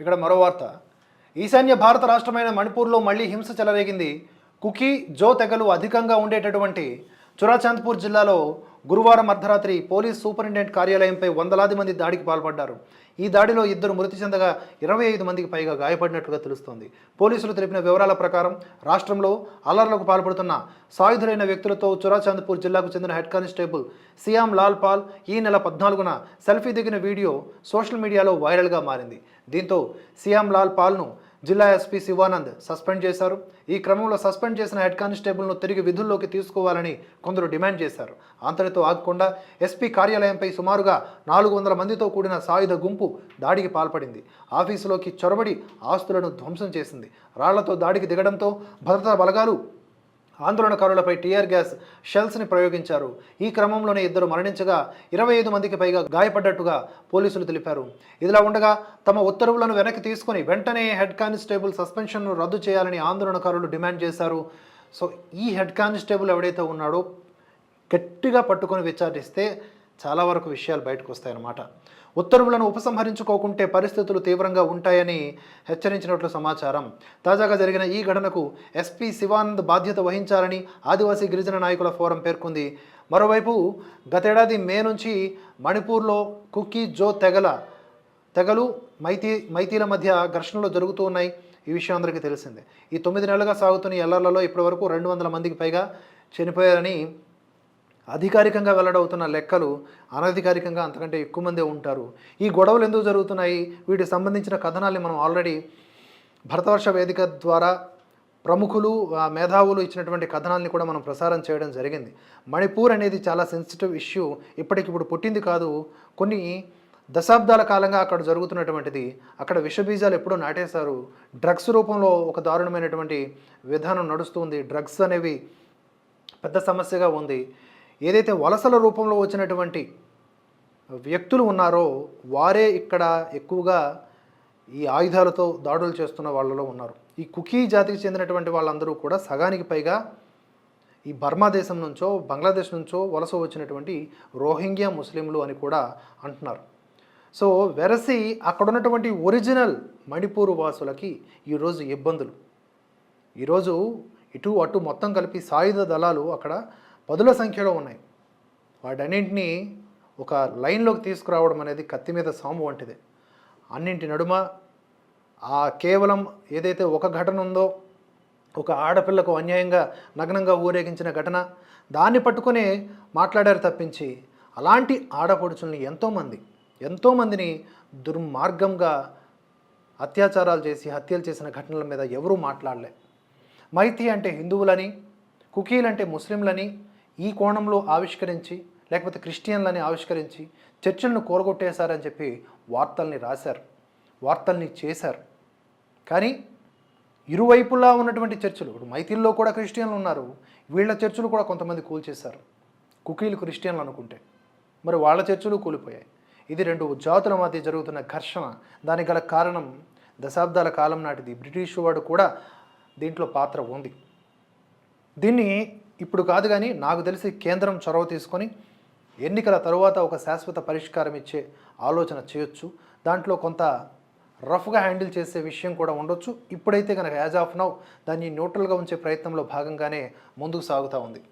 ఇక్కడ మరో వార్త. ఈశాన్య భారత రాష్ట్రమైన మణిపూర్లో మళ్ళీ హింస చెలరేగింది. కుకీ జో తెగలు అధికంగా ఉండేటటువంటి చురాచాంద్పూర్ జిల్లాలో గురువారం అర్ధరాత్రి పోలీస్ సూపరింటెండెంట్ కార్యాలయంపై వందలాది మంది దాడికి పాల్పడ్డారు. ఈ దాడిలో ఇద్దరు మృతి చెందగా ఇరవై ఐదు మందికి పైగా గాయపడినట్లుగా తెలుస్తోంది. పోలీసులు తెలిపిన వివరాల ప్రకారం రాష్ట్రంలో అల్లర్లకు పాల్పడుతున్న సాయుధులైన వ్యక్తులతో చురాచాంద్పూర్ జిల్లాకు చెందిన హెడ్ కానిస్టేబుల్ సియాం లాల్ పాల్ ఈ నెల పద్నాలుగున సెల్ఫీ దిగిన వీడియో సోషల్ మీడియాలో వైరల్గా మారింది. దీంతో సియాం లాల్ పాల్ను జిల్లా ఎస్పీ శివానంద్ సస్పెండ్ చేశారు. ఈ క్రమంలో సస్పెండ్ చేసిన హెడ్ కానిస్టేబుల్ను తిరిగి విధుల్లోకి తీసుకోవాలని కొందరు డిమాండ్ చేశారు. అంతటితో ఆగకుండా ఎస్పీ కార్యాలయంపై సుమారుగా నాలుగు వందల మందితో కూడిన సాయుధ గుంపు దాడికి పాల్పడింది. ఆఫీసులోకి చొరబడి ఆస్తులను ధ్వంసం చేసింది. రాళ్ళతో దాడికి దిగడంతో భద్రతా బలగాలు ఆందోళనకారులపై టీఆర్ గ్యాస్ షెల్స్ని ప్రయోగించారు. ఈ క్రమంలోనే ఇద్దరు మరణించగా ఇరవై ఐదు మందికి పైగా గాయపడ్డట్టుగా పోలీసులు తెలిపారు. ఇదిలా ఉండగా తమ ఉత్తర్వులను వెనక్కి తీసుకుని వెంటనే హెడ్ కానిస్టేబుల్ సస్పెన్షన్ను రద్దు చేయాలని ఆందోళనకారులు డిమాండ్ చేశారు. సో ఈ హెడ్ కానిస్టేబుల్ ఎవడైతే ఉన్నాడో గట్టిగా పట్టుకొని విచారిస్తే చాలా వరకు విషయాలు బయటకు వస్తాయన్నమాట. ఉత్తర్వులను ఉపసంహరించుకోకుంటే పరిస్థితులు తీవ్రంగా ఉంటాయని హెచ్చరించినట్లు సమాచారం. తాజాగా జరిగిన ఈ ఘటనకు ఎస్పీ శివానంద్ బాధ్యత వహించాలని ఆదివాసీ గిరిజన నాయకుల ఫోరం పేర్కొంది. మరోవైపు గతేడాది మే నుంచి మణిపూర్లో కుకీ జో తెగల తెగలు మైతీ మైతీల మధ్య ఘర్షణలు జరుగుతూ ఉన్నాయి. ఈ విషయం అందరికీ తెలిసిందే. ఈ తొమ్మిది నెలలుగా సాగుతున్న ఎల్లర్లలో ఇప్పటివరకు రెండు వందల మందికి పైగా చనిపోయారని అధికారికంగా వెల్లడవుతున్న లెక్కలు అనధికారికంగా అంతకంటే ఎక్కువ మందే ఉంటారు. ఈ గొడవలు ఎందుకు జరుగుతున్నాయి? వీటికి సంబంధించిన కథనాల్ని మనం ఆల్రెడీ భరతవర్ష వేదిక ద్వారా ప్రముఖులు మేధావులు ఇచ్చినటువంటి కథనాల్ని కూడా మనం ప్రసారం చేయడం జరిగింది. మణిపూర్ అనేది చాలా సెన్సిటివ్ ఇష్యూ ఇప్పటికిప్పుడు పుట్టింది కాదు. కొన్ని దశాబ్దాల కాలంగా అక్కడ జరుగుతున్నటువంటిది. అక్కడ విషబీజాలు ఎప్పుడో నాటేశారు. డ్రగ్స్ రూపంలో ఒక దారుణమైనటువంటి విధానం నడుస్తుంది డ్రగ్స్ అనేవి పెద్ద సమస్యగా ఉంది. ఏదైతే వలసల రూపంలో వచ్చినటువంటి వ్యక్తులు ఉన్నారో వారే ఇక్కడ ఎక్కువగా ఈ ఆయుధాలతో దాడులు చేస్తున్న వాళ్ళలో ఉన్నారు. ఈ కుకీ జాతికి చెందినటువంటి వాళ్ళందరూ కూడా సగానికి పైగా ఈ బర్మా దేశం నుంచో బంగ్లాదేశ్ నుంచో వలస వచ్చినటువంటి రోహింగ్యా ముస్లింలు అని కూడా అంటున్నారు. సో వెరసి అక్కడ ఉన్నటువంటి ఒరిజినల్ మణిపూర్ వాసులకి ఈరోజు ఇబ్బందులు. ఈరోజు ఇటు అటు మొత్తం కలిపి సాయుధ దళాలు అక్కడ పదుల సంఖ్యలో ఉన్నాయి. వాటన్నింటినీ ఒక లైన్లోకి తీసుకురావడం అనేది కత్తి మీద సాము వంటిది. అన్నింటి నడుమ ఆ కేవలం ఏదైతే ఒక ఘటన ఉందో ఒక ఆడపిల్లకు అన్యాయంగా నగ్నంగా ఊరేగించిన ఘటన దాన్ని పట్టుకునే మాట్లాడారు తప్పించి అలాంటి ఆడపడుచుల్ని ఎంతోమంది ఎంతోమందిని దుర్మార్గంగా అత్యాచారాలు చేసి హత్యలు చేసిన ఘటనల మీద ఎవరూ మాట్లాడలే. మైతి అంటే హిందువులని కుకీలంటే ముస్లింలని ఈ కోణంలో ఆవిష్కరించి లేకపోతే క్రిస్టియన్లని ఆవిష్కరించి చర్చలను కూరగొట్టేశారని చెప్పి వార్తల్ని రాశారు వార్తల్ని చేశారు. కానీ ఇరువైపులా ఉన్నటువంటి చర్చలు ఇప్పుడు మైతిల్లో కూడా క్రిస్టియన్లు ఉన్నారు వీళ్ళ చర్చలు కూడా కొంతమంది కూల్చేశారు కుకీలు క్రిస్టియన్లు అనుకుంటే. మరి వాళ్ళ చర్చలు కూలిపోయాయి. ఇది రెండు జాతుల మధ్య జరుగుతున్న ఘర్షణ. దానికి గల కారణం దశాబ్దాల కాలం నాటిది బ్రిటిష్ వాడు కూడా దీంట్లో పాత్ర ఉంది. దీన్ని ఇప్పుడు కాదు కానీ నాకు తెలిసి కేంద్రం చొరవ తీసుకొని ఎన్నికల తరువాత ఒక శాశ్వత పరిష్కారం ఇచ్చే ఆలోచన చేయొచ్చు. దాంట్లో కొంత రఫ్గా హ్యాండిల్ చేసే విషయం కూడా ఉండొచ్చు. ఇప్పుడైతే కనుక యాజ్ ఆఫ్ నౌ దాన్ని న్యూట్రల్గా ఉంచే ప్రయత్నంలో భాగంగానే ముందుకు సాగుతూ ఉంది.